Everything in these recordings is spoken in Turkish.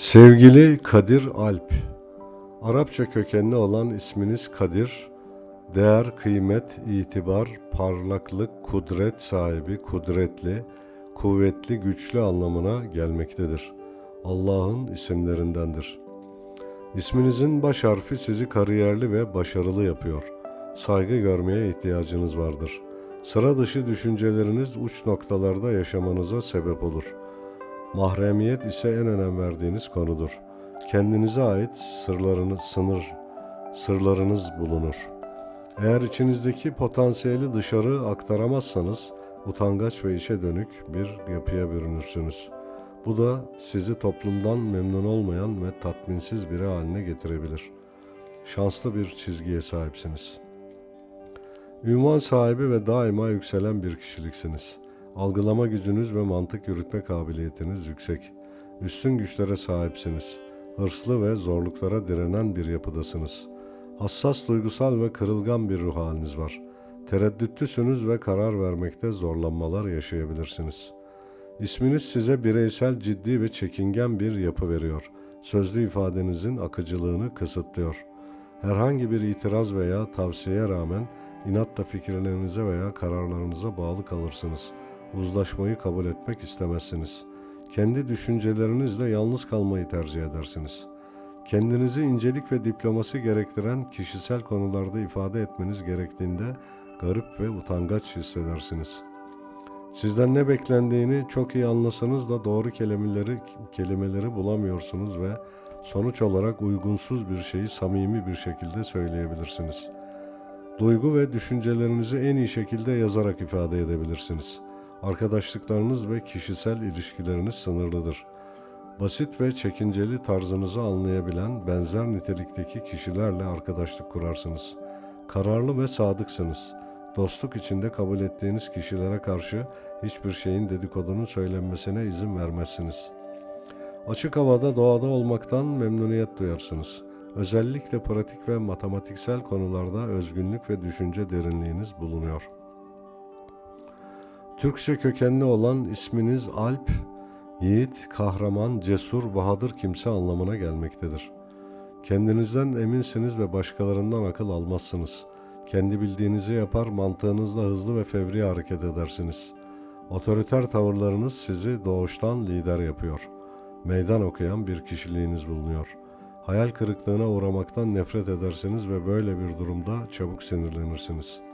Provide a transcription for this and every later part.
Sevgili Kadir Alp, Arapça kökenli olan isminiz Kadir, değer, kıymet, itibar, parlaklık, kudret sahibi, kudretli, kuvvetli, güçlü anlamına gelmektedir. Allah'ın isimlerindendir. İsminizin baş harfi sizi kariyerli ve başarılı yapıyor. Saygı görmeye ihtiyacınız vardır. Sıra dışı düşünceleriniz uç noktalarda yaşamanıza sebep olur. Mahremiyet ise en önem verdiğiniz konudur. Kendinize ait sırlarınız, sınır, sırlarınız bulunur. Eğer içinizdeki potansiyeli dışarı aktaramazsanız utangaç ve işe dönük bir yapıya bürünürsünüz. Bu da sizi toplumdan memnun olmayan ve tatminsiz biri haline getirebilir. Şanslı bir çizgiye sahipsiniz. Ünvan sahibi ve daima yükselen bir kişiliksiniz. Algılama gücünüz ve mantık yürütme kabiliyetiniz yüksek. Üstün güçlere sahipsiniz. Hırslı ve zorluklara direnen bir yapıdasınız. Hassas, duygusal ve kırılgan bir ruh haliniz var. Tereddütlüsünüz ve karar vermekte zorlanmalar yaşayabilirsiniz. İsminiz size bireysel, ciddi ve çekingen bir yapı veriyor. Sözlü ifadenizin akıcılığını kısıtlıyor. Herhangi bir itiraz veya tavsiyeye rağmen inatla fikirlerinize veya kararlarınıza bağlı kalırsınız. Uzlaşmayı kabul etmek istemezsiniz. Kendi düşüncelerinizle yalnız kalmayı tercih edersiniz. Kendinizi incelik ve diplomasi gerektiren kişisel konularda ifade etmeniz gerektiğinde garip ve utangaç hissedersiniz. Sizden ne beklendiğini çok iyi anlasanız da doğru kelimeleri kelimeleri bulamıyorsunuz ve sonuç olarak uygunsuz bir şeyi samimi bir şekilde söyleyebilirsiniz. Duygu ve düşüncelerinizi en iyi şekilde yazarak ifade edebilirsiniz. Arkadaşlıklarınız ve kişisel ilişkileriniz sınırlıdır. Basit ve çekinceli tarzınızı anlayabilen benzer nitelikteki kişilerle arkadaşlık kurarsınız. Kararlı ve sadıksınız. Dostluk içinde kabul ettiğiniz kişilere karşı hiçbir şeyin dedikodunun söylenmesine izin vermezsiniz. Açık havada doğada olmaktan memnuniyet duyarsınız. Özellikle pratik ve matematiksel konularda özgünlük ve düşünce derinliğiniz bulunuyor. Türkçe kökenli olan isminiz Alp, yiğit, kahraman, cesur, bahadır kimse anlamına gelmektedir. Kendinizden eminsiniz ve başkalarından akıl almazsınız. Kendi bildiğinizi yapar, mantığınızla hızlı ve fevri hareket edersiniz. Otoriter tavırlarınız sizi doğuştan lider yapıyor. Meydan okuyan bir kişiliğiniz bulunuyor. Hayal kırıklığına uğramaktan nefret edersiniz ve böyle bir durumda çabuk sinirlenirsiniz.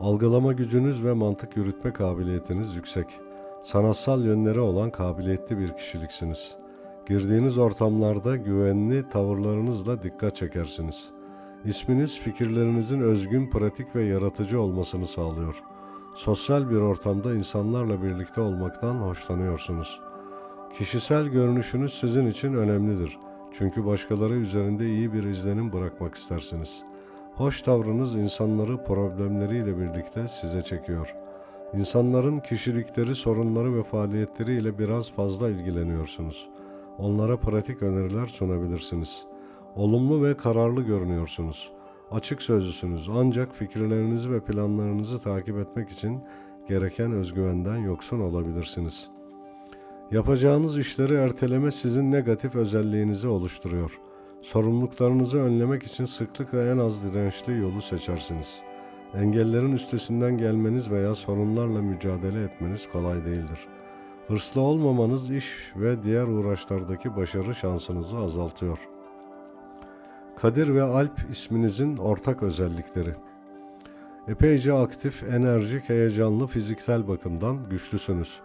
Algılama gücünüz ve mantık yürütme kabiliyetiniz yüksek. Sanatsal yönleri olan kabiliyetli bir kişiliksiniz. Girdiğiniz ortamlarda güvenli tavırlarınızla dikkat çekersiniz. İsminiz fikirlerinizin özgün, pratik ve yaratıcı olmasını sağlıyor. Sosyal bir ortamda insanlarla birlikte olmaktan hoşlanıyorsunuz. Kişisel görünüşünüz sizin için önemlidir. Çünkü başkaları üzerinde iyi bir izlenim bırakmak istersiniz. Hoş tavrınız insanları problemleriyle birlikte size çekiyor. İnsanların kişilikleri, sorunları ve faaliyetleriyle biraz fazla ilgileniyorsunuz. Onlara pratik öneriler sunabilirsiniz. Olumlu ve kararlı görünüyorsunuz. Açık sözlüsünüz ancak fikirlerinizi ve planlarınızı takip etmek için gereken özgüvenden yoksun olabilirsiniz. Yapacağınız işleri erteleme sizin negatif özelliğinizi oluşturuyor. Sorumluluklarınızı önlemek için sıklıkla en az dirençli yolu seçersiniz. Engellerin üstesinden gelmeniz veya sorunlarla mücadele etmeniz kolay değildir. Hırslı olmamanız iş ve diğer uğraşlardaki başarı şansınızı azaltıyor. Kadir ve Alp isminizin ortak özellikleri. Epeyce aktif, enerjik, heyecanlı, fiziksel bakımdan güçlüsünüz.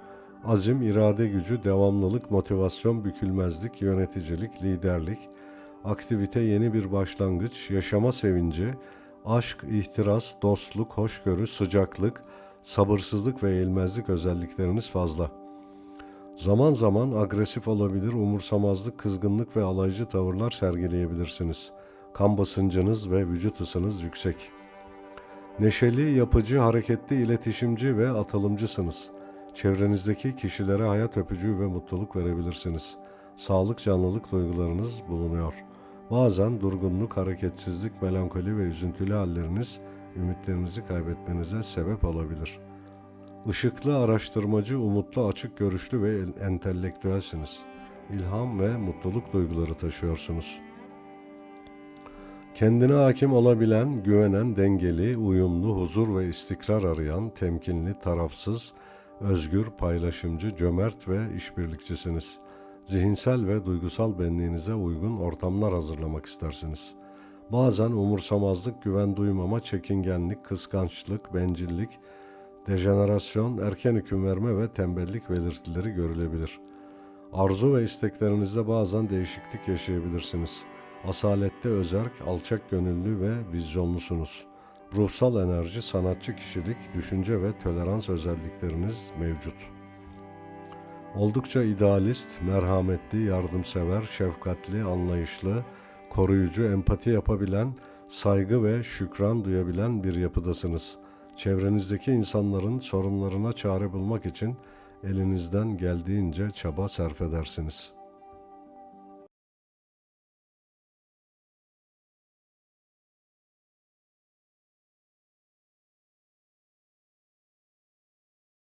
Azim, irade gücü, devamlılık, motivasyon, bükülmezlik, yöneticilik, liderlik, aktivite, yeni bir başlangıç, yaşama sevinci, aşk, ihtiras, dostluk, hoşgörü, sıcaklık, sabırsızlık ve eğilmezlik özellikleriniz fazla. Zaman zaman agresif olabilir, umursamazlık, kızgınlık ve alaycı tavırlar sergileyebilirsiniz. Kan basıncınız ve vücut ısınız yüksek. Neşeli, yapıcı, hareketli, iletişimci ve atılımcısınız. Çevrenizdeki kişilere hayat öpücüğü ve mutluluk verebilirsiniz. Sağlık, canlılık duygularınız bulunuyor. Bazen durgunluk, hareketsizlik, melankoli ve üzüntülü halleriniz ümitlerinizi kaybetmenize sebep olabilir. Işıklı, araştırmacı, umutlu, açık görüşlü ve entelektüelsiniz. İlham ve mutluluk duyguları taşıyorsunuz. Kendine hakim olabilen, güvenen, dengeli, uyumlu, huzur ve istikrar arayan, temkinli, tarafsız, özgür, paylaşımcı, cömert ve işbirlikçisiniz. Zihinsel ve duygusal benliğinize uygun ortamlar hazırlamak istersiniz. Bazen umursamazlık, güven duymama, çekingenlik, kıskançlık, bencillik, dejenerasyon, erken hüküm verme ve tembellik belirtileri görülebilir. Arzu ve isteklerinizde bazen değişiklik yaşayabilirsiniz. Asalette özerk, alçak gönüllü ve vizyonlusunuz. Ruhsal enerji, sanatçı kişilik, düşünce ve tolerans özellikleriniz mevcut. Oldukça idealist, merhametli, yardımsever, şefkatli, anlayışlı, koruyucu, empati yapabilen, saygı ve şükran duyabilen bir yapıdasınız. Çevrenizdeki insanların sorunlarına çare bulmak için elinizden geldiğince çaba sarf edersiniz.''